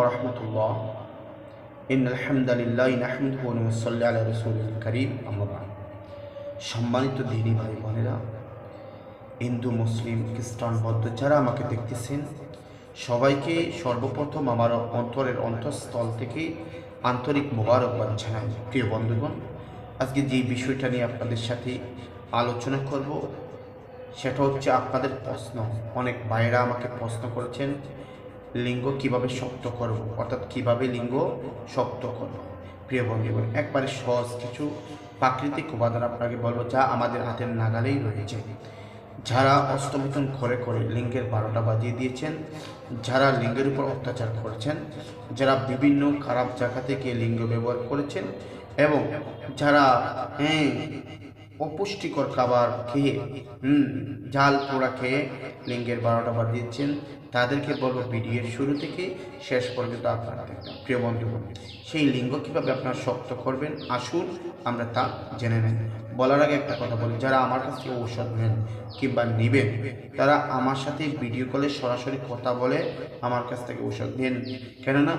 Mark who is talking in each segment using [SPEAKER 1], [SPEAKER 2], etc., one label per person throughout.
[SPEAKER 1] ওরহমতুল্লাহ ইন আলহামদুলিল্লাহ নাহমুদু ওয়া নুসাল্লি আলা রাসূলিল কারীম। সম্মানিত দিনী ভাই বোনেরা, হিন্দু, মুসলিম, খ্রিস্টান, বৌদ্ধ যারা আমাকে দেখতেছেন, সবাইকে সর্বপ্রথম আমার অন্তরের অন্তঃস্থল থেকে আন্তরিক মোবারকবাদ জানাই। প্রিয় বন্ধুগণ, আজকে যে বিষয়টা নিয়ে আপনাদের সাথে আলোচনা করব, সেটা হচ্ছে আপনাদের প্রশ্ন। অনেক ভাইয়েরা আমাকে প্রশ্ন করেছেন লিঙ্গ কীভাবে শক্ত করব অর্থাৎ কীভাবে লিঙ্গ শক্ত করব প্রিয় বন্ধুগণ একবারে সহজ কিছু প্রাকৃতিক উপাদান আপনাকে বলব যা আমাদের হাতের নাগালেই রয়েছে। যারা অষ্টমিথন করে করে লিঙ্গের বারোটা বাজিয়ে দিয়েছেন, যারা লিঙ্গের উপর অত্যাচার করেছেন, যারা বিভিন্ন খারাপ জায়গা থেকে লিঙ্গ ব্যবহার করেছেন এবং যারা হ্যাঁ অপুষ্টিকর খাবার খেয়ে, হুম, ঝাল পোড়া খেয়ে লিঙ্গের বারোটা বার দিচ্ছেন। তাদেরকে বলব ভিডিওর শুরু থেকে শেষ পর্যন্ত আপনারা দেখবেন। প্রিয় বন্ধুগণ, সেই লিঙ্গ কীভাবে আপনারা শক্ত করবেন? আসুন, আমরা তা জেনে নেন বলার আগে একটা কথা বলি, যারা আমার কাছ থেকে ঔষধ নেন কিংবা নেবেন, তারা আমার সাথে ভিডিও কলে সরাসরি কথা বলে আমার কাছ থেকে ঔষধ নেন। কেননা,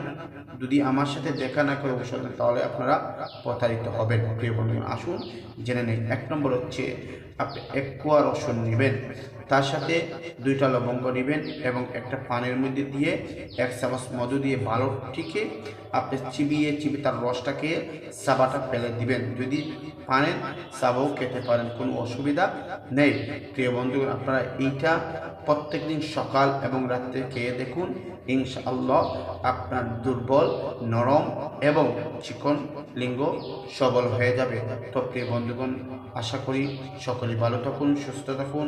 [SPEAKER 1] যদি আমার সাথে দেখা না করে ঔষধ নেন, তাহলে আপনারা প্রতারিত হবেন। প্রিয় বন্ধুগণ, আসুন জেনে নিন এক নম্বর হচ্ছে, আপনি এক রসুন নেবেন। তার সাথে দুইটা লবঙ্গ নেবেন এবং একটা পানের মধ্যে দিয়ে এক চামচ মধু দিয়ে ভালো ঠিকে আপনি চিবিয়ে চিবিয়ে তার রসটাকে সাবাটা ফেলে দিবেন। যদি পানেন, সাবাও খেতে পারেন, কোনো অসুবিধা নেই। প্রিয় বন্ধুগণ, আপনারা এইটা প্রত্যেক দিন সকাল এবং রাত্রে খেয়ে দেখুন। ইনশাআল্লাহ আপনার দুর্বল, নরম এবং চিকন লিঙ্গ সবল হয়ে যাবে। তো প্রিয় বন্ধুগণ, আশা করি সকলে ভালো থাকুন, সুস্থ থাকুন।